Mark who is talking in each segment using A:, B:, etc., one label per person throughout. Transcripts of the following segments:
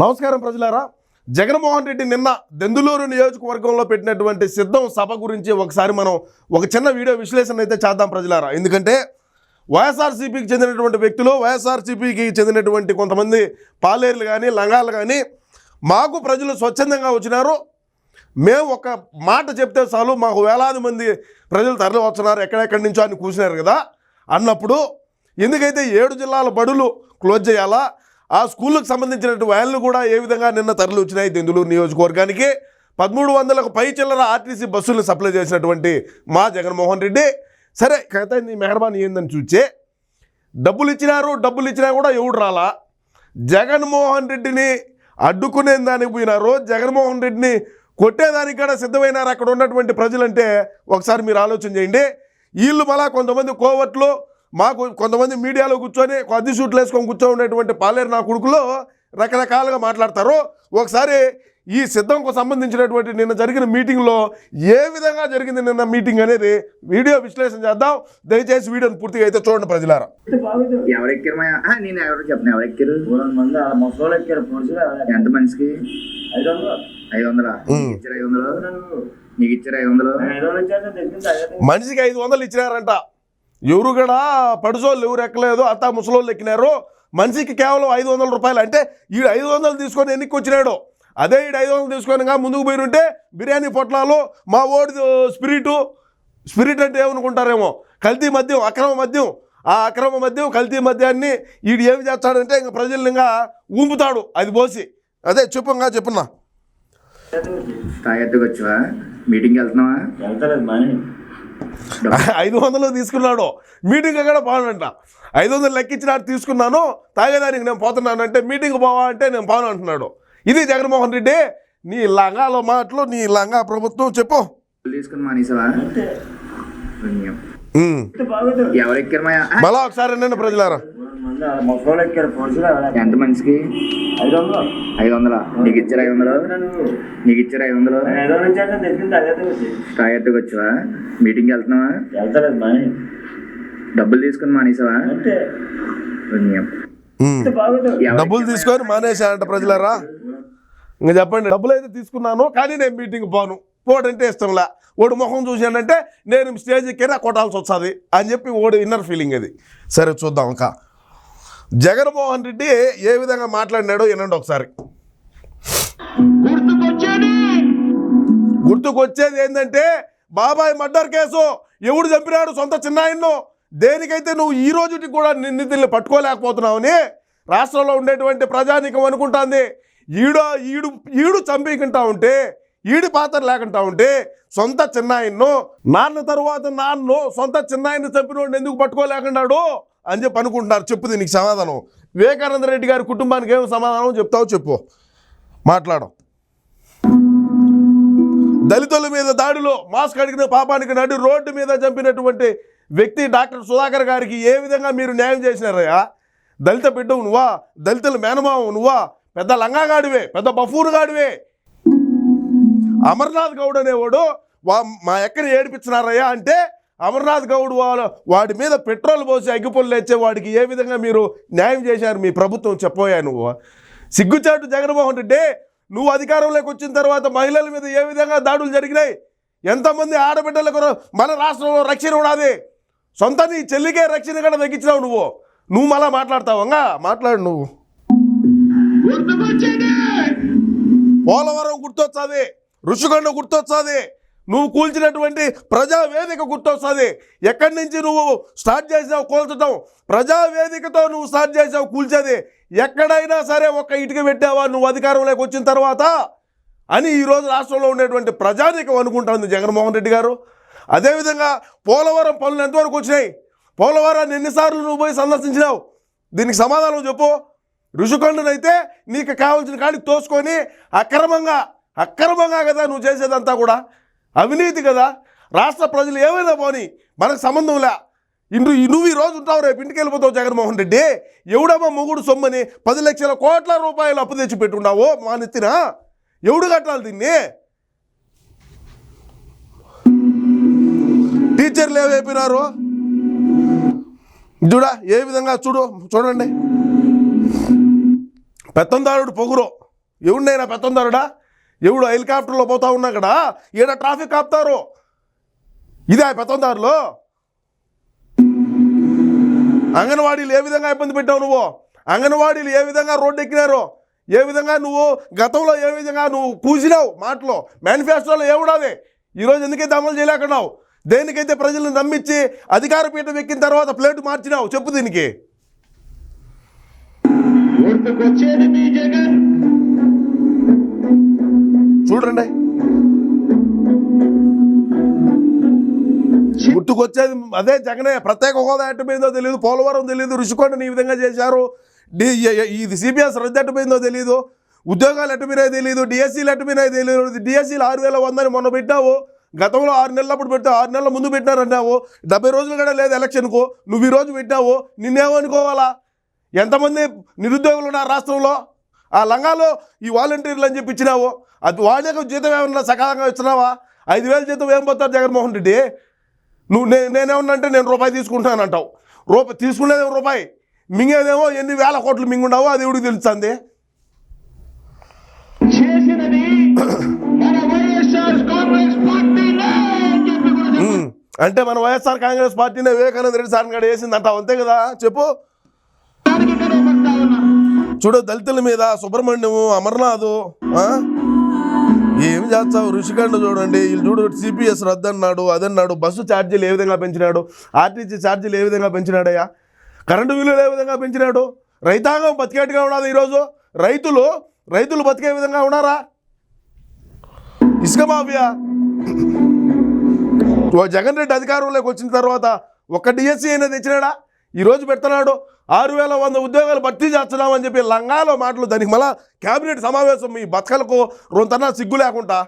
A: నమస్కారం ప్రజలారా. జగన్మోహన్ రెడ్డి నిన్న దెందులూరు నియోజకవర్గంలో పెట్టినటువంటి సిద్ధం సభ గురించి ఒకసారి మనం ఒక చిన్న వీడియో విశ్లేషణ అయితే చేద్దాం ప్రజలారా. ఎందుకంటే వైఎస్ఆర్సీపీకి చెందినటువంటి వ్యక్తులు వైఎస్ఆర్సీపీకి చెందినటువంటి కొంతమంది పాలేరులు కానీ లంగాలు కానీ మాకు ప్రజలు స్వచ్ఛందంగా వచ్చినారు. మేము ఒక మాట చెప్తే చాలు మాకు వేలాది మంది ప్రజలు తరలి వస్తున్నారు ఎక్కడెక్కడి నుంచో అని కూర్చున్నారు కదా. అన్నప్పుడు ఎందుకైతే ఏడు జిల్లాల బడులు క్లోజ్ చేయాలా ఆ స్కూళ్ళకు సంబంధించినటువంటి వ్యాన్లు కూడా ఏ విధంగా నిన్న తరలి వచ్చినాయి దెందులూరు నియోజకవర్గానికి? పదమూడు వందలకు పై చిల్లర ఆర్టీసీ బస్సులను సప్లై చేసినటువంటి మా జగన్మోహన్ రెడ్డి. సరే కథ నీ మెహర్బాన్ ఏందని చూచే డబ్బులు ఇచ్చినారు డబ్బులు ఇచ్చినా కూడా ఎవడు రాలా? జగన్మోహన్ రెడ్డిని అడ్డుకునే దానికి పోయినారు జగన్మోహన్ రెడ్డిని కొట్టేదానికి కూడా సిద్ధమైనారు అక్కడ ఉన్నటువంటి ప్రజలంటే? ఒకసారి మీరు ఆలోచన చేయండి. వీళ్ళు మళ్ళా కొంతమంది కోవట్లు మాకు కొంతమంది మీడియాలో కూర్చొని కొద్ది సూట్లు వేసుకొని కూర్చొని ఉండేటువంటి పాలేరు నా కొడుకులు రకరకాలుగా మాట్లాడతారు. ఒకసారి ఈ సిద్ధంకు సంబంధించినటువంటి నిన్న జరిగిన మీటింగ్లో ఏ విధంగా జరిగింది నిన్న మీటింగ్ అనేది వీడియో విశ్లేషణ చేద్దాం. దయచేసి వీడియోని పూర్తిగా అయితే చూడండి ప్రజలారా.
B: నేను ఎవరు చెప్పను ఎవరెక్కారు? ఎంత మనిషికి?
C: ఐదు వందలు
B: ఐదు వందలా నీకు ఇచ్చారు ఐదు వందలు
A: మనిషికి ఐదు వందలు ఇచ్చినారంట. ఎవరు కూడా పడుసోళ్ళు ఎవరు ఎక్కలేదు అత్త ముసలోళ్ళు ఎక్కినారు. మనిషికి కేవలం ఐదు వందల రూపాయలు అంటే ఈ ఐదు వందలు తీసుకొని ఎన్నికి వచ్చినాడు? అదే ఈ ఐదు వందలు తీసుకొని ఇంకా ముందుకు పోయి ఉంటే బిర్యానీ పొట్లాలు మా ఓడి స్పిరిటు స్పిరిట్ అంటే ఏమనుకుంటారేమో? కల్తీ మద్యం అక్రమ మద్యం. ఆ అక్రమ మద్యం కల్తీ మద్యాన్ని వీడు ఏమి చేస్తాడంటే ఇంకా ప్రజల్ని ఇంకా ఊంపుతాడు అది పోసి. అదే చెప్పుగా చెప్పున్నా.
B: వచ్చావా మీటింగ్కి వెళ్తున్నావా?
C: వెళ్తలేదు
A: ఐదు వందలు తీసుకున్నాడు. మీటింగ్ కూడా పోనంట ఐదు వందలు లెక్కించినాడు తీసుకున్నాను. తాగేదానికి నేను పోతున్నాను అంటే మీటింగ్ పోవా అంటే నేను పోను అంటున్నాడు. ఇది జగన్మోహన్ రెడ్డి నీ లంగాలో మాటలు నీ లంగా ప్రభుత్వం చెప్పు. మళ్ళా ఒకసారి ప్రజలారా.
B: ఎంత మనిషికి?
C: ఐదు వందలు.
B: ఐదు వందలా? నీకు ఇచ్చారు ఐదు వందలు? నీకు ఇచ్చారు ఐదు వందలు? తాగెత్తుకు వచ్చావా? మీటింగ్కి వెళ్తున్నావా?
C: వెళ్తలేదు మనీ.
B: డబ్బులు తీసుకుని మానేసావా?
A: డబ్బులు తీసుకొని మానేశానంట ప్రజలారా? ఇంకా చెప్పండి డబ్బులు అయితే తీసుకున్నాను కానీ నేను మీటింగ్ పోను. పోడంటే ఇష్టంలా. ఓడి ముఖం చూశానంటే నేను స్టేజ్ ఎక్కినా కొట్టాల్సి వస్తుంది అని చెప్పి ఓడి ఇన్నర్ ఫీలింగ్ అది. సరే చూద్దాం ఇంకా జగన్మోహన్ రెడ్డి ఏ విధంగా మాట్లాడినాడో వినండి ఒకసారి. గుర్తుకొచ్చేది? ఏంటంటే బాబాయ్ మర్డర్ కేసు ఎవడు చంపినాడు? సొంత చిన్నాయన్ను. దేనికైతే నువ్వు ఈ రోజుకి కూడా నిందితుల్ని పట్టుకోలేకపోతున్నావని రాష్ట్రంలో ఉండేటువంటి ప్రజానికం అనుకుంటాంది. ఈడో ఈడు ఈడు చంపీకుంటా ఉంటే ఈడి పాత్ర లేకుండా ఉంటే సొంత చిన్నాయన్ను నాన్న తరువాత నాన్ను సొంత చిన్నాయన్ని చంపినోడిని ఎందుకు పట్టుకోలేకున్నాడు అని చెప్పి అనుకుంటున్నారు. చెప్పు దీనికి సమాధానం. వివేకానంద రెడ్డి గారి కుటుంబానికి ఏం సమాధానం చెప్తావో చెప్పు. మాట్లాడం దళితుల మీద దాడిలో మాస్క్ అడిగిన పాపానికి నడి రోడ్డు మీద చంపినటువంటి వ్యక్తి డాక్టర్ సుధాకర్ గారికి ఏ విధంగా మీరు న్యాయం చేసినారయ్యా? దళిత బిడ్డవు నువ్వా? దళితుల మేనమావు నువ్వా? పెద్ద లంగాగాడివే పెద్ద బఫూరుగాడివే. అమర్నాథ్ గౌడ్ అనేవాడు వా మా ఎక్కడ ఏడిపించినారయ్యా అంటే అమర్నాథ్ గౌడ్ వాళ్ళ వాడి మీద పెట్రోల్ పోసి అగ్గిపొల్లు లేచే వాడికి ఏ విధంగా మీరు న్యాయం చేశారు? మీ ప్రభుత్వం చెప్పోయా నువ్వు? సిగ్గుచాటు జగన్మోహన్ రెడ్డి నువ్వు అధికారంలోకి వచ్చిన తర్వాత మహిళల మీద ఏ విధంగా దాడులు జరిగినాయి? ఎంతమంది ఆడబిడ్డలకు మన రాష్ట్రంలో రక్షణ ఉన్నది సొంత నీ చెల్లికే రక్షణ కూడా తగ్గించినావు నువ్వు. నువ్వు మళ్ళా మాట్లాడతావంగా మాట్లాడు నువ్వు. పోలవరం గుర్తొస్తుంది ఋషికొండ గుర్తొస్తుంది నువ్వు కూల్చినటువంటి ప్రజావేదిక గుర్తొస్తుంది. ఎక్కడి నుంచి నువ్వు స్టార్ట్ చేసావు కూల్చడం ప్రజావేదికతో నువ్వు స్టార్ట్ చేసావు కూల్చేది. ఎక్కడైనా సరే ఒక్క ఇటుక పెట్టావా నువ్వు అధికారంలోకి వచ్చిన తర్వాత? అని ఈరోజు రాష్ట్రంలో ఉండేటువంటి ప్రజానీకం అనుకుంటుంది జగన్మోహన్ రెడ్డి గారు. అదేవిధంగా పోలవరం పనులు ఎంతవరకు వచ్చినాయి? పోలవరాన్ని ఎన్నిసార్లు నువ్వు పోయి సందర్శించినావు? దీనికి సమాధానం చెప్పు. ఋషికొండనైతే నీకు కావాల్సిన కాడికి తోసుకొని అక్రమంగా అక్రమంగా కదా నువ్వు చేసేదంతా కూడా. అవినీతి కదా. రాష్ట్ర ప్రజలు ఏమైనా పోని మనకు సంబంధం లే. ఇందు నువ్వు ఈ రోజు ఉంటావు రేపు ఇంటికి వెళ్ళిపోతావు జగన్మోహన్ రెడ్డి. ఎవడమ్మా మొగుడు సొమ్మని పది లక్షల కోట్ల రూపాయలు అప్పు తెచ్చి పెట్టున్నావు మా నెత్తిన? ఎవడు కట్టాలి దీన్ని? టీచర్లు ఏమైపోయినారు చూడా ఏ విధంగా చూడు చూడండి. పెత్తందారుడు పొగురు. ఎవడినైనా పెత్తందారుడా? ఎవడు హెలికాప్టర్లో పోతా ఉన్నా కదా ఈడ ట్రాఫిక్ ఆపుతారు. ఇదే పెత్తందారులు అంగన్వాడీలు ఏ విధంగా ఇబ్బంది పెట్టావు నువ్వు? అంగన్వాడీలు ఏ విధంగా రోడ్డు ఎక్కినారు? ఏ విధంగా నువ్వు గతంలో ఏ విధంగా నువ్వు పూసినావు మాటలో? మేనిఫెస్టోలో ఏముడాది ఈరోజు ఎందుకైతే అమలు చేయలేకున్నావు? దేనికైతే ప్రజలను నమ్మించి అధికార పీఠం ఎక్కిన తర్వాత ప్లేట్ మార్చినావు? చెప్పు దీనికి.
D: గుర్తుకొచ్చేది మీ జగన్.
A: చూడండి. గుర్తుకొచ్చేది అదే జగనే ప్రత్యేక హోదా ఎట్టుపోయిందో తెలియదు పోలవరం తెలియదు రుషికొండని ఈ విధంగా చేశారు డి ఇది సిబిఎస్ రద్దు ఎట్టుపోయిందో తెలియదు ఉద్యోగాలు ఎట్టుపోయినాయో తెలియదు డిఎస్సీలు ఎట్టుపోయినాయో తెలియదు డిఎస్సీలు ఆరు వేల వందని మొన్న పెట్టావు గతంలో ఆరు నెలలప్పుడు పెట్టావు ఆరు నెలల ముందు పెట్టినారన్నావు డెబ్బై రోజులు కూడా లేదు ఎలక్షన్కు నువ్వు ఈ రోజు పెట్టావు నిన్నేమనుకోవాలా? ఎంతమంది నిరుద్యోగులు ఉన్నారు రాష్ట్రంలో? ఆ లంగాలో ఈ వాలంటీర్లు అని చెప్పి ఇచ్చినావు అది వాళ్ళకి జీతం ఏమన్నా సకాలంగా ఇచ్చినావా ఐదు వేల జీతం ఏం పోతారు జగన్మోహన్ రెడ్డి? నువ్వు నే నేనేమన్నా అంటే నేను రూపాయి తీసుకుంటానంటావు. రూపాయి తీసుకునేదేమో రూపాయి? మింగేదేమో ఎన్ని వేల కోట్లు మింగుండావో అది ఎవడికి తెలుస్తుంది?
D: కూడా
A: అంటే మన వైఎస్ఆర్ కాంగ్రెస్ పార్టీనే వివేకానంద రెడ్డి సార్ గడ వేసిందంటావు అంతే కదా? చెప్పు. చూడు దళితుల మీద సుబ్రహ్మణ్యము అమర్నాథ్? ఏం చేస్తావు? ఋషికండ చూడండి. వీళ్ళు చూడు సిపిఎస్ రద్దన్నాడు అదన్నాడు బస్సు ఛార్జీలు ఏ విధంగా పెంచినాడు? ఆర్టీసీ ఛార్జీలు ఏ విధంగా పెంచినాడయ్యా? కరెంటు బిల్లులు ఏ విధంగా పెంచినాడు? రైతాంగం బతికేట్టుగా ఉన్నది ఈరోజు. రైతులు రైతులు బతికే విధంగా ఉన్నారా? ఇసుక మాఫియా. ఓ జగన్ రెడ్డి అధికారంలోకి వచ్చిన తర్వాత ఒక్క డిఎస్సీ అయినా తెచ్చినాడా? ఈరోజు పెడుతున్నాడు. ఆరు వేల వంద ఉద్యోగాలు భర్తీ చేస్తున్నామని చెప్పి లంగాలో మాటలు దానికి మళ్ళా క్యాబినెట్ సమావేశం మీ బతకలకు రొంతన్నా సిగ్గు లేకుండా.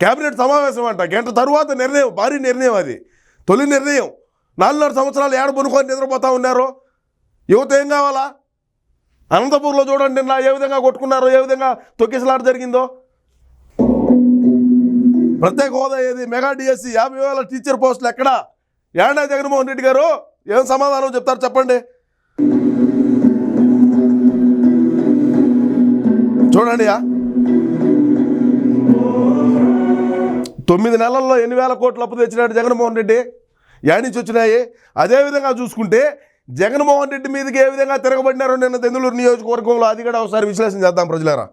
A: క్యాబినెట్ సమావేశం అంట. గంట తరువాత నిర్ణయం భారీ నిర్ణయం అది. తొలి నిర్ణయం. నాలుగున్నర సంవత్సరాలు ఏడ పొనుకొని నిద్రపోతా ఉన్నారు? యువత ఏం కావాలా? అనంతపూర్లో చూడండి నిన్న ఏ విధంగా కొట్టుకున్నారో ఏ విధంగా తొక్కిసలాట జరిగిందో. ప్రత్యేక హోదా ఏది? మెగా డిఎస్సి యాభై వేల టీచర్ పోస్టులు ఎక్కడ? ఏడా జగన్మోహన్ రెడ్డి గారు ఏం సమాధానం చెప్తారు చెప్పండి? చూడండి తొమ్మిది నెలల్లో ఎన్ని వేల కోట్లు అప్పు తెచ్చినాడు జగన్మోహన్ రెడ్డి? యాడ్ వచ్చినాయి? అదేవిధంగా చూసుకుంటే జగన్మోహన్ రెడ్డి మీదకి ఏ విధంగా తిరగబడినారో నిన్న తెందులూరు నియోజకవర్గంలో అది కూడా ఒకసారి విశ్లేషణ చేద్దాం ప్రజలారా.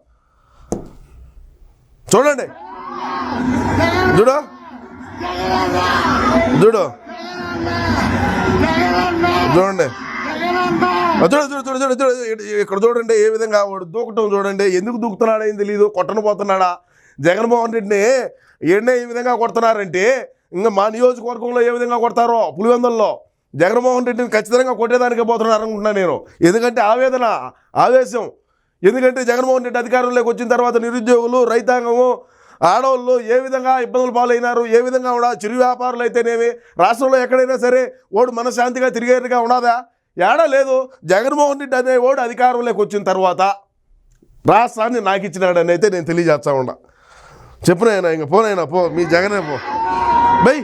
A: చూడండి. చూడు. చూడు. చూడండి. చూడు చూడు చూడు చూడు చూడు. ఇక్కడ చూడండి ఏ విధంగా వాడు దూకటం చూడండి. ఎందుకు దూకుతున్నాడో ఏం తెలియదు కొట్టను పోతున్నాడా? జగన్మోహన్ రెడ్డిని ఏంటే ఈ విధంగా కొడుతున్నారంటే ఇంకా మా నియోజకవర్గంలో ఏ విధంగా కొడతారో పులివెందుల్లో. జగన్మోహన్ రెడ్డిని ఖచ్చితంగా కొట్టేదానికే పోతున్నారు అనుకుంటున్నాను నేను. ఎందుకంటే ఆవేదన ఆవేశం. ఎందుకంటే జగన్మోహన్ రెడ్డి అధికారంలోకి వచ్చిన తర్వాత నిరుద్యోగులు రైతాంగము ఆడవాళ్ళు ఏ విధంగా ఇబ్బందులు పాలైనారు ఏ విధంగా ఉండా చిరు వ్యాపారులు అయితేనేమి రాష్ట్రంలో ఎక్కడైనా సరే ఓడు మనశ్శాంతిగా తిరిగేట్టుగా ఉండదా ఏడా లేదు. జగన్మోహన్ రెడ్డి అనే ఓడు అధికారంలోకి వచ్చిన తర్వాత రాష్ట్రాన్ని నాకు ఇచ్చినాడని అయితే నేను తెలియజేస్తా ఉన్నా. చెప్పునైనా ఇంక పోనైనా పో మీ జగనే పో. బై.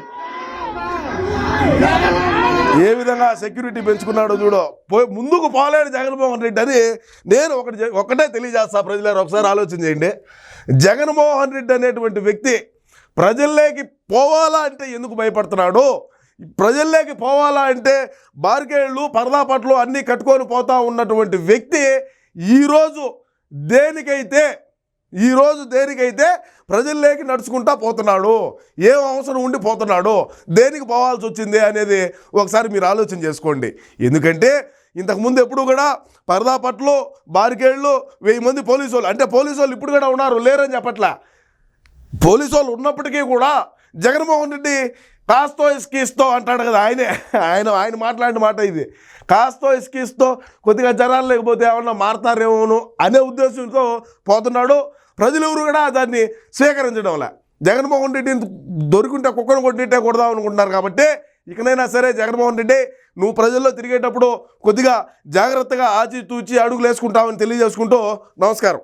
A: ఏ విధంగా సెక్యూరిటీ పెంచుకున్నాడో చూడో. పో ముందుకు పోలేడు జగన్మోహన్ రెడ్డి అని నేను ఒకటి ఒకటే తెలియజేస్తా ప్రజలారు ఒకసారి ఆలోచన చేయండి. జగన్మోహన్ రెడ్డి అనేటువంటి వ్యక్తి ప్రజల్లోకి పోవాలా అంటే ఎందుకు భయపడుతున్నాడు? ప్రజల్లోకి పోవాలా అంటే బార్గేళ్ళు పరదాపట్లు అన్నీ కట్టుకొని పోతా ఉన్నటువంటి వ్యక్తి ఈరోజు దేనికైతే ఈరోజు దేనికైతే ప్రజల్లోకి నడుచుకుంటా పోతున్నాడు ఏం అవసరం ఉండి పోతున్నాడు దేనికి పోవాల్సి వచ్చింది అనేది ఒకసారి మీరు ఆలోచన చేసుకోండి. ఎందుకంటే ఇంతకుముందు ఎప్పుడు కూడా పరదా పట్లు బారికేళ్ళు వెయ్యి మంది పోలీసు వాళ్ళు అంటే పోలీసు వాళ్ళు ఇప్పుడు కూడా ఉన్నారు లేరని చెప్పట్లా. పోలీసు వాళ్ళు ఉన్నప్పటికీ కూడా జగన్మోహన్ రెడ్డి కాస్తో ఇస్కిస్తో అంటాడు కదా ఆయనే. ఆయన ఆయన మాట్లాడిన మాట ఇది. కాస్తో ఇస్కిస్తో కొద్దిగా జనాలు లేకపోతే ఏమన్నా మారతారేమోను అనే ఉద్దేశంతో పోతున్నాడు. ప్రజలెవరు కూడా దాన్ని స్వీకరించడంలే జగన్మోహన్ రెడ్డిని దొరికింటే కుక్కను కొట్టింటే కొడదాం అనుకుంటున్నారు కాబట్టి ఇకనైనా సరే జగన్మోహన్ రెడ్డి నువ్వు ప్రజల్లో తిరిగేటప్పుడు కొద్దిగా జాగ్రత్తగా ఆచి తూచి అడుగులు వేసుకుంటామని తెలియజేసుకుంటూ నమస్కారం.